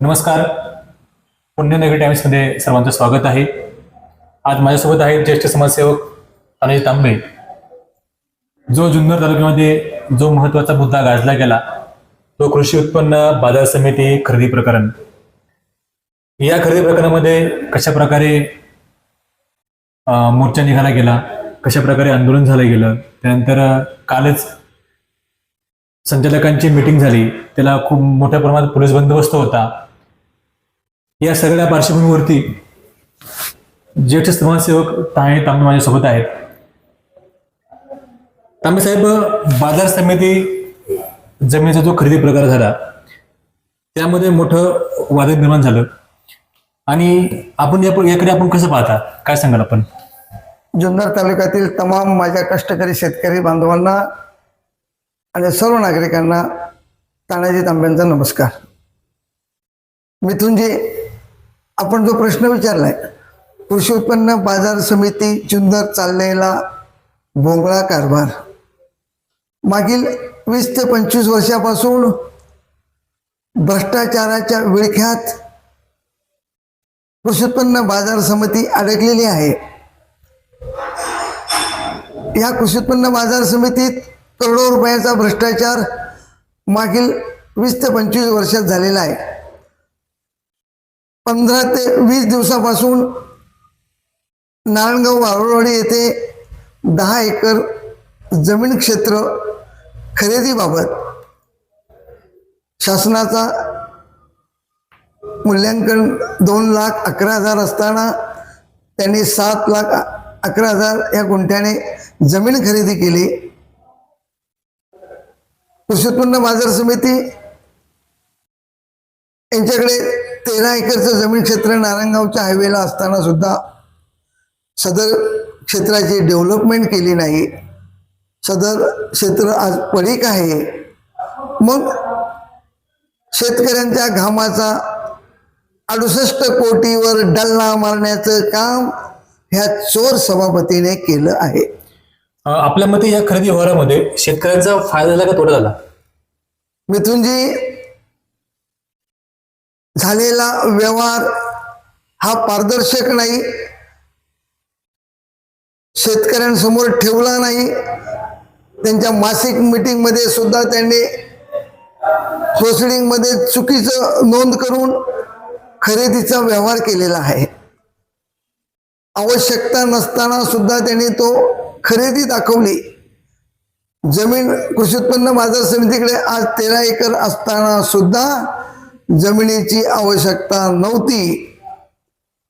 नमस्कार. पुण्यनगरी टाइम्समध्ये सर्वांचं स्वागत आहे. आज माझ्यासोबत आहेत ज्येष्ठ समाजसेवक अनिल तांबे. जो जुन्नर तालुक्यामध्ये जो महत्त्वाचा मुद्दा गाजला गेला तो कृषी उत्पन्न बाजार समिती खरेदी प्रकरण. या खरेदी प्रकरणामध्ये कशा प्रकारे मोर्चा निघाला गेला कशा प्रकारे आंदोलन झालं गेलं त्यानंतर कालच संचालकांची मीटिंग झाली त्याला खूप मोठ्या प्रमाणात पोलीस बंदोबस्त होता. या सगळ्या पार्श्वभूमीवरती ज्येष्ठ समाजसेवक ताहे तांबे माझ्यासोबत आहेत. तांबे साहेब बाजार समिती जमिनीचा जो खरेदी प्रकार झाला त्यामध्ये मोठं वादक निर्माण झालं. आणि आपण या- याकडे आपण कसं पाहता? काय सांगाल आपण? जुन्नर तालुक्यातील तमाम माझ्या कष्टकरी शेतकरी बांधवांना आणि सर्व नागरिकांना तानाजी तांब्यांचा नमस्कार. मिथुनजी आपण जो प्रश्न विचारलाय कृषी उत्पन्न बाजार समिती चुंदर चाललेला भोंगळा कारभार. मागील वीस ते पंचवीस वर्षापासून भ्रष्टाचाराच्या विळख्यात कृषी उत्पन्न बाजार समिती अडकलेली आहे. या कृषी उत्पन्न बाजार समितीत करोडो रुपयाचा भ्रष्टाचार मागील वीस ते पंचवीस वर्षात झालेला आहे. पंधरा ते वीस दिवसापासून नारायणगाव वारुळवाडी येथे दहा एकर जमीन क्षेत्र खरेदीबाबत शासनाचा मूल्यांकन दोन लाख अकरा हजार असताना त्यांनी सात लाख अकरा हजार या गुंठ्याने जमीन खरेदी केली. कृषी उत्पन्न बाजार समिती यांच्याकडे तेरा एकरचं जमीन क्षेत्र नारायणगावच्या हायवेला असताना सुद्धा सदर क्षेत्राची डेव्हलपमेंट केली नाही. सदर क्षेत्र आज पडीक आहे. मग शेतकऱ्यांच्या घामाचा अडुसष्ट कोटीवर डल्ला मारण्याचं काम ह्या चोर सभापतीने केलं आहे. आपल्या मते या खरेदी व्यवहारामध्ये शेतकऱ्यांचा फायदा झाला का तोटा झाला? मिथुनजी झालेला व्यवहार हा पारदर्शक नाही. शेतकऱ्यांसमोर ठेवला नाही. त्यांच्या मासिक मीटिंगमध्ये सुद्धा त्यांनी प्रोसिडिंगमध्ये चुकीचं नोंद करून खरेदीचा व्यवहार केलेला आहे. आवश्यकता नसताना सुद्धा त्यांनी तो खरेदी दाखवली. जमीन कृषी उत्पन्न बाजार समितीकडे आज तेरा एकर असताना सुद्धा जमिनीची आवश्यकता नव्हती.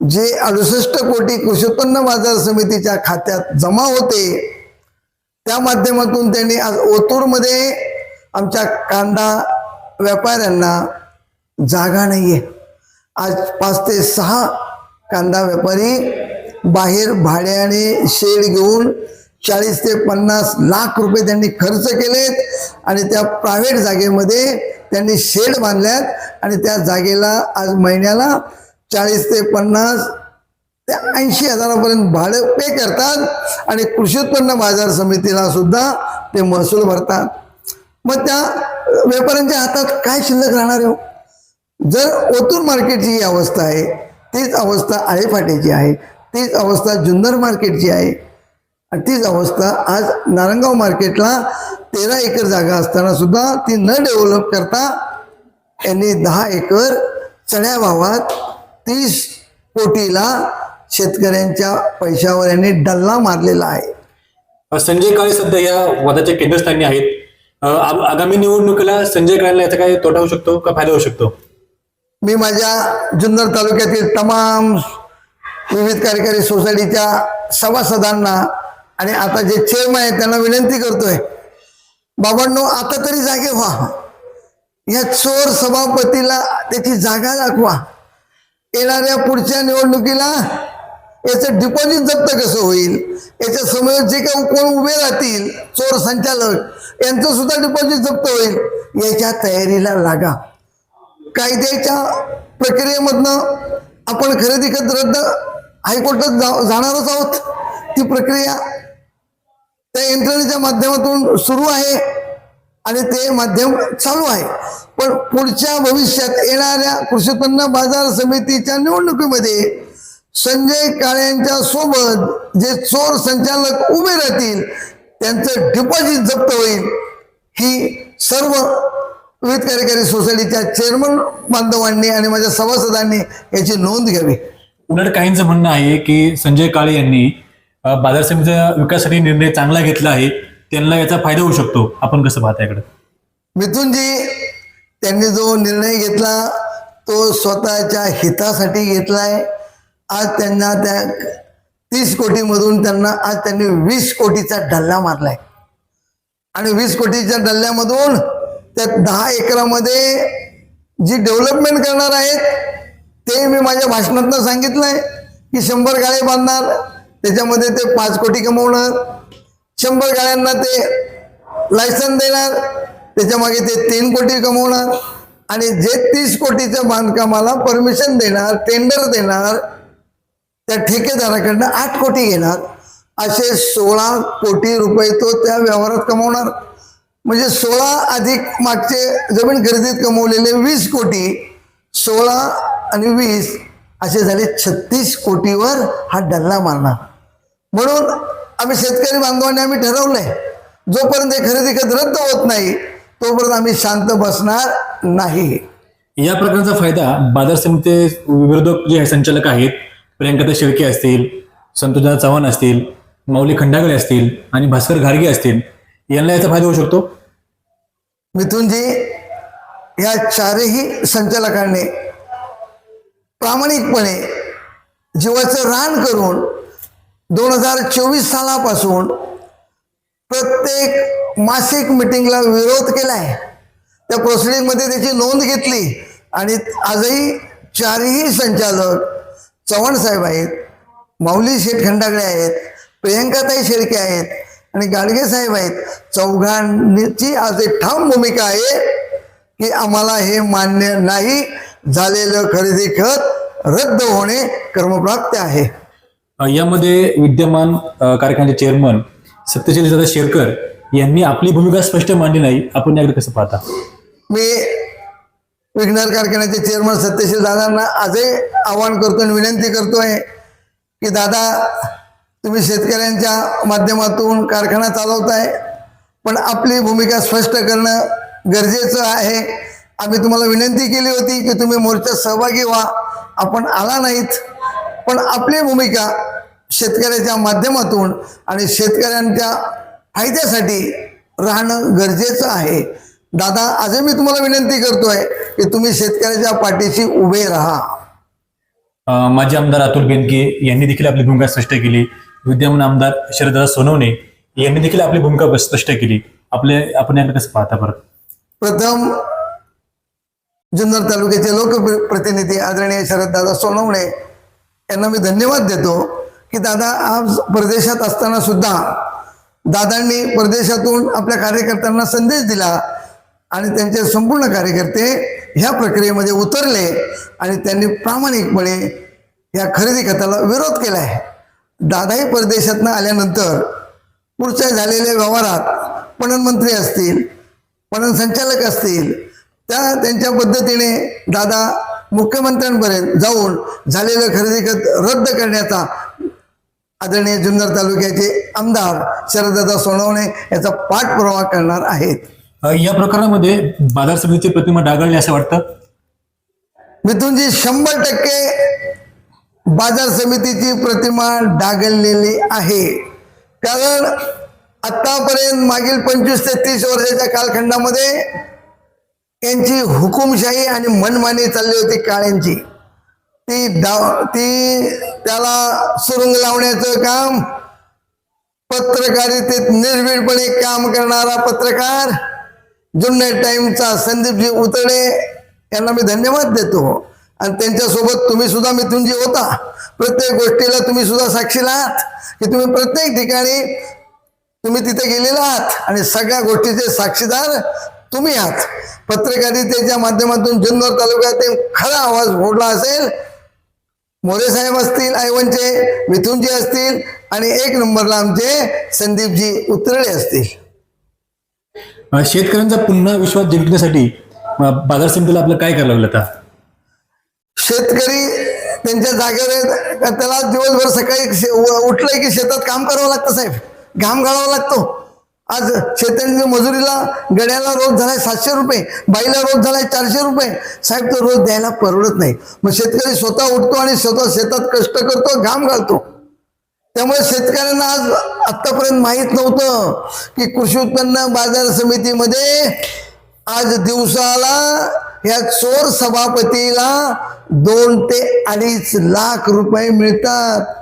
जे अडुसष्ट कोटी कृषी उत्पन्न बाजार समितीच्या खात्यात जमा होते त्या माध्यमातून त्यांनी आज ओतूरमध्ये आमच्या कांदा व्यापाऱ्यांना जागा नाहीये. आज पाच ते सहा कांदा व्यापारी बाहेर भाड्याने शेड घेऊन चाळीस ते पन्नास लाख रुपये त्यांनी खर्च केलेत आणि त्या प्रायव्हेट जागेमध्ये त्यांनी शेड बांधल्यात. आणि त्या जागेला आज महिन्याला चाळीस ते पन्नास ते ऐंशी हजारापर्यंत भाडं पे करतात. आणि कृषी उत्पन्न बाजार समितीला सुद्धा ते महसूल भरतात. मग त्या व्यापाऱ्यांच्या हातात काय शिल्लक राहणार आहे हो? जर ओतूर मार्केटची ही अवस्था आहे तीच अवस्था आळेफाट्याची आहे तीच अवस्था जुन्नर मार्केटची आहे आणि तीच अवस्था. आज नारंगाव मार्केटला तेरा एकर जागा असताना सुद्धा ती न डेव्हलप करता यांनी दहा एकर चढ्या भावात तीस कोटीला शेतकऱ्यांच्या पैशावर यांनी डल्ला मारलेला आहे. संजय काळे सध्या या वादाच्या केंद्रस्थानी आहेत. आगामी निवडणुकीला संजय काळेला याचा काय तोटा होऊ शकतो का फायदा होऊ शकतो? मी माझ्या जुन्नर तालुक्यातील तमाम विविध कार्यकारी सोसायटीच्या सभासदांना आणि आता जे चेअरमन आहेत त्यांना विनंती करतोय बाबांनो आता तरी जागे व्हा. या चोर सभापतीला त्याची जागा दाखवा. येणाऱ्या पुढच्या निवडणुकीला याचं डिपॉझिट जप्त कसं होईल? याच्या समोर जे काही कोण उभे राहतील चोर संचालक यांचं सुद्धा डिपॉझिट जप्त होईल. याच्या तयारीला लागा. कायद्याच्या प्रक्रियेमधनं आपण खरेदी खत रद्द हायकोर्टात जा जाणारच आहोत. ती प्रक्रिया त्या यंत्रणेच्या माध्यमातून सुरू आहे आणि ते माध्यम चालू आहे. पण पुढच्या भविष्यात येणाऱ्या कृषी उत्पन्न बाजार समितीच्या निवडणुकीमध्ये संजय काळेंच्या सोबत जे चोर संचालक उभे राहतील त्यांचं डिपॉझिट जप्त होईल. ही सर्व विविध कार्यकारी सोसायटीच्या चेअरमन बांधवांनी आणि माझ्या सभासदांनी याची नोंद घ्यावी. उलट काहींचं म्हणणं आहे की संजय काळे यांनी बाजार समितीच्या विकासासाठी निर्णय चांगला घेतला आहे त्यांना याचा फायदा होऊ शकतो. आपण कसं पाहता इकडे मिथुनजी त्यांनी जो निर्णय घेतला तो स्वतःच्या हितासाठी घेतलाय. आज त्यांना त्या तीस कोटीमधून त्यांना आज त्यांनी वीस कोटीचा डल्ला मारलाय. आणि वीस कोटीच्या डल्ल्यामधून त्या दहा एकरामध्ये जी डेव्हलपमेंट करणार आहेत ते मी माझ्या भाषणातनं सांगितलंय की शंभर गाळे बांधणार त्याच्यामध्ये ते पाच कोटी कमवणार शंभर गाळ्यांना ते लायसन देणार त्याच्यामागे ते तीन कोटी कमवणार आणि जे तीस कोटीच्या बांधकामाला परमिशन देणार टेंडर देणार त्या ठेकेदाराकडनं आठ कोटी घेणार. असे सोळा कोटी रुपये तो त्या व्यवहारात कमवणार. म्हणजे सोळा अधिक मागचे जमीन खरेदीत कमवलेले वीस कोटी सोळा आणि वीस असे झाले छत्तीस कोटीवर हा डल्ला मारणार म्हणून आम्ही शेतकरी बांधवांनी आम्ही ठरवलंय जोपर्यंत खरेदी खत रद्द होत नाही तोपर्यंत आम्ही शांत बसणार नाही. या प्रकारचा फायदा बाजार समिती विरोधक जे संचालक आहेत प्रियंकाता शेळके असतील संतोषदा चव्हाण असतील माऊली खंडागळे असतील आणि भास्कर घारगे असतील यांना याचा फायदा होऊ शकतो? मिथुनजी या चारही संचालकांनी प्रामाणिकपणे जीवाचं रान करून दोन हजार चोवीस सालापासून प्रत्येक मासिक मिटिंगला विरोध केला आहे त्या प्रोसिडिंगमध्ये त्याची नोंद घेतली आणि आजही चारही संचालक चव्हाण साहेब आहेत माऊली शेठ खंडागळे आहेत प्रियंकाताई शेळके आहेत आणि गाडगे साहेब आहेत. चौघांची आज एक ठाम भूमिका आहे की आम्हाला हे मान्य नाही झालेलं खरेदी खत रद्द होणे कर्मप्राप्त आहे. यामध्ये विद्यमान कारखान्याचे चेअरमन सत्यशील दादा शेरकर यांनी आपली भूमिका स्पष्ट मांडली नाही. आपण याकडे कसं पाहता? मी विघ्नर कारखान्याचे चेअरमन सत्यशील दादांना आजही आवाहन करतो आणि विनंती करतोय की दादा तुम्ही शेतकऱ्यांच्या माध्यमातून कारखाना चालवताय पण आपली भूमिका स्पष्ट करणं गरजेचं आहे. आम्ही तुम्हाला विनंती केली होती की तुम्ही मोर्चात सहभागी व्हा. आपण आला नाहीत. पण आपली भूमिका शेतकऱ्याच्या माध्यमातून आणि शेतकऱ्यांच्या फायद्यासाठी राहणं गरजेचं आहे. दादा आजही मी तुम्हाला विनंती करतोय की तुम्ही शेतकऱ्याच्या पाठीशी उभे राहा. माजी आमदार अतुल बेनके यांनी देखील आपली भूमिका स्पष्ट केली. विद्यमान आमदार शरददादा सोनवणे यांनी देखील आपली भूमिका स्पष्ट केली. आपले आपण याकडे कसं पाहता परत प्रथम जुन्नर तालुक्याचे लोकप्रतिनिधी आदरणीय शरददादा सोनवणे यांना मी धन्यवाद देतो की दादा आज परदेशात असताना सुद्धा दादांनी परदेशातून आपल्या कार्यकर्त्यांना संदेश दिला आणि त्यांचे संपूर्ण कार्यकर्ते ह्या प्रक्रियेमध्ये उतरले आणि त्यांनी प्रामाणिकपणे या खरेदी खताला विरोध केला आहे दादाही परदेशातनं आल्यानंतर पुढच्या झालेल्या व्यवहारात पणन मंत्री असतील पणन संचालक असतील त्या त्यांच्या पद्धतीने दादा मुख्यमंत्र्यांपर्यंत जाऊन झालेलं खरेदी खत रद्द करण्याचा आदरणीय जुन्नर तालुक्याचे आमदार शरददादा सोनवणे याचा पाठपुरावा करणार आहेत. या प्रकरणामध्ये बाजार समितीची प्रतिमा डागळली असं वाटतं? मिथुनजी शंभर टक्के बाजार समितीची प्रतिमा डागललेली आहे. कारण आतापर्यंत मागील पंचवीस ते तीस वर्षाच्या कालखंडामध्ये यांची हुकुमशाही आणि मनमानी चालली होती काळ्यांची. ती दाव ती त्याला सुरुंग लावण्याचं काम पत्रकारितेत निर्भीडपणे काम करणारा पत्रकार जुन्नर टाइमचा संदीपजी उतडे यांना मी धन्यवाद देतो. आणि त्यांच्यासोबत तुम्ही सुद्धा मिथुनजी होता. प्रत्येक गोष्टीला तुम्ही सुद्धा साक्षीला आहात. की तुम्ही प्रत्येक ठिकाणी तुम्ही तिथे गेलेला आहात. आणि सगळ्या गोष्टीचे साक्षीदार तुम्ही आहात. पत्रकारितेच्या माध्यमातून जुन्नर तालुक्यात एक खरा आवाज फोडला असेल. मोरे साहेब असतील आयवनचे मिथुनजी असतील आणि एक नंबरला आमचे संदीपजी उतरळे असतील. शेतकऱ्यांचा पुन्हा विश्वास जिंकण्यासाठी बाजार समितीला आपलं काय करावं लागलं आता? शेतकरी त्यांच्या जागेवर त्याला दिवसभर सकाळी उठलंय की शेतात काम करावं लागतं साहेब? घाम गाळावा लागतो. आज शेतकरी मजुरीला गड्याला रोज झालाय सातशे रुपये बाईला रोज झालाय चारशे रुपये. साहेब तो रोज द्यायला परवडत नाही. मग शेतकरी स्वतः उठतो आणि स्वतः शेतात कष्ट करतो घाम घालतो. त्यामुळे शेतकऱ्यांना आज आतापर्यंत माहीत नव्हतं की कृषी उत्पन्न बाजार समितीमध्ये आज दिवसाला या चोर सभापतीला दोन ते अडीच लाख रुपये मिळतात.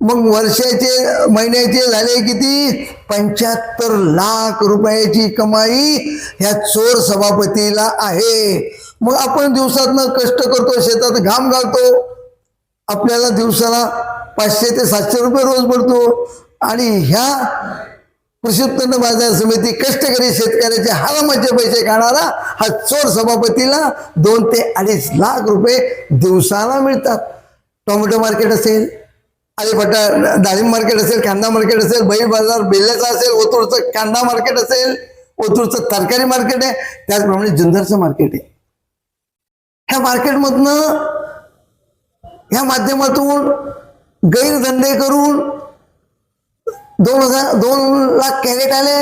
मग वर्षाचे महिन्याचे झाले किती? पंच्याहत्तर लाख रुपयाची कमाई ह्या चोर सभापतीला आहे. मग आपण दिवसातनं कष्ट करतो शेतात घाम घालतो. आपल्याला दिवसाला पाचशे ते सातशे रुपये रोज पडतो आणि ह्या कृषी उत्पन्न बाजार समिती कष्टकरी शेतकऱ्याचे हरामाचे पैसे खाणारा हा चोर सभापतीला दोन ते अडीच लाख रुपये दिवसाला मिळतात. टोमॅटो मार्केट असेल अलिपटा डाळिंब मार्केट असेल कांदा मार्केट असेल बैल बाजार बेल्याचा असेल ओतूरचं कांदा मार्केट असेल ओतूरचं तरकारी मार्केट आहे त्याचप्रमाणे जुन्नरचं मार्केट आहे. ह्या मार्केटमधनं ह्या माध्यमातून गैरधंदे करून दोन हजार दोन लाख कॅरेट आले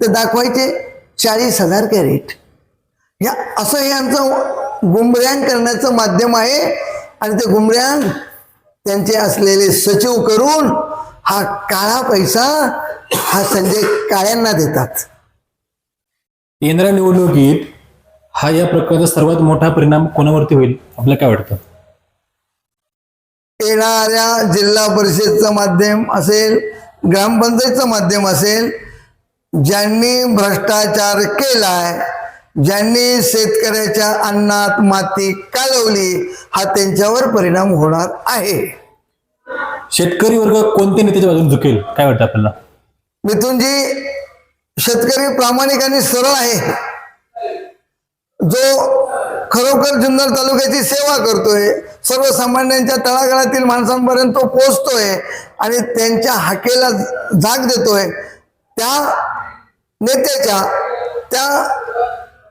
ते दाखवायचे चाळीस हजार कॅरेट ह्या असं हे आमचं गुमऱ्यांग करण्याचं माध्यम आहे आणि ते गुमऱ्यांग त्यांचे असलेले सचिव करून हा काळा पैसा हा संजय काळ्यांना देतात. येणाऱ्या निवडणुकीत हा या प्रकारचा सर्वात मोठा परिणाम कोणावरती होईल? आपल्याला काय वाटतं? येणाऱ्या जिल्हा परिषदचं माध्यम असेल ग्रामपंचायतचं माध्यम असेल ज्यांनी भ्रष्टाचार केलाय ज्यांनी शेतकऱ्याच्या अन्नात माती कालवली हा त्यांच्यावर परिणाम होणार आहे. शेतकरी वर्ग कोणत्या नेत्याच्या बाजूने झुकेल? काय वाटतं आपल्याला? मिथुनजी शेतकरी प्रामाणिक आणि सरळ आहे. जो खरोखर जुन्नर तालुक्याची सेवा करतोय सर्वसामान्यांच्या तळागाळातील माणसांपर्यंत तो पोचतोय आणि त्यांच्या हाकेला जाग देतोय त्या नेत्याच्या त्या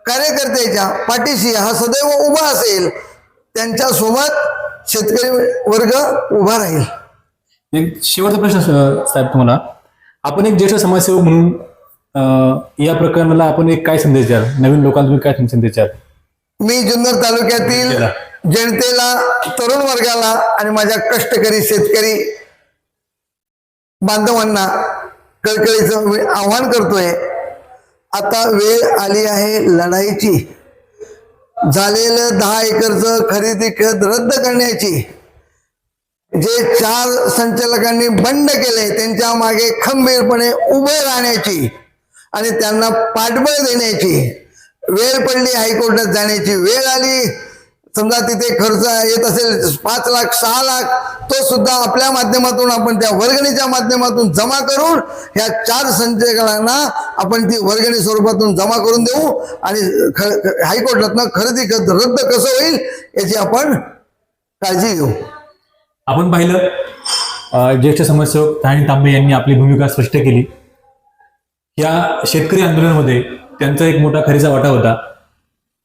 कार्यकर्त्याच्या पाठीशी हा सदैव उभा असेल त्यांच्यासोबत शेतकरी वर्ग उभा राहील. एक शेवटचा प्रश्न साहेब तुम्हाला. आपण एक ज्येष्ठ समाजसेवक म्हणून या प्रकरणाला आपण एक काय संदेश द्याल? नवीन लोकांना तुम्ही काय संदेश द्याल? मी जुन्नर तालुक्यातील जनतेला. जनतेला तरुण वर्गाला आणि माझ्या कष्टकरी शेतकरी बांधवांना कळकळीचं आव्हान करतोय. आता वेळ आली आहे लढाईची. झालेलं दहा एकरचं खरेदी खत रद्द करण्याची. जे चार संचालकांनी बंड केले त्यांच्या मागे खंबीरपणे उभे राहण्याची आणि त्यांना पाठबळ देण्याची. वेळ पडली हायकोर्टात जाण्याची वेळ आली. समजा तिथे खर्च येत असेल पाच लाख सहा लाख तो सुद्धा आपल्या माध्यमातून आपण त्या वर्गणीच्या माध्यमातून जमा करून ह्या चार संचालकांना आपण ती वर्गणी स्वरूपातून जमा करून देऊ आणि ख- हायकोर्टातनं खरेदी रद्द कसं होईल याची आपण काळजी घेऊ. आपण पाहिलं ज्येष्ठ समाजसेवक ताणी तांबे यांनी आपली भूमिका स्पष्ट केली. या शेतकरी आंदोलनामध्ये त्यांचा एक मोठा खरीचा वाटा होता.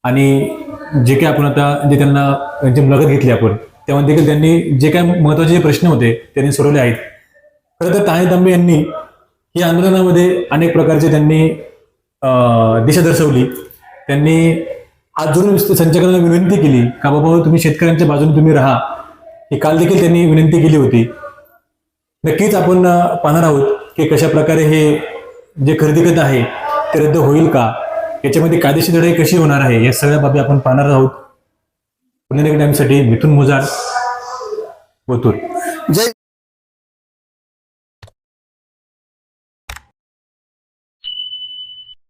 आणि जे काय आपण आता जे त्यांना त्यांची मुलाखत घेतली आपण तेव्हा देखील त्यांनी जे काय महत्त्वाचे जे प्रश्न होते त्यांनी सोडवले आहेत. खरं तर ताने तांबे यांनी या आंदोलनामध्ये अनेक प्रकारचे त्यांनी अं, दिशा दर्शवली. त्यांनी हात जोडून संचालकांना विनंती केली का बाबा तुम्ही शेतकऱ्यांच्या बाजूने तुम्ही राहा. ही काल देखील त्यांनी विनंती केली होती. नक्कीच आपण पाहणार आहोत की कशा प्रकारे हे जे खरेदी करत आहे ते रद्द होईल का? याच्यामध्ये कायदेशीर लढाई कशी होणार आहे या सगळ्या बाबी आपण पाहणार आहोत. पुणे टाइमसाठी मिथुन मुजाड ओतूर जय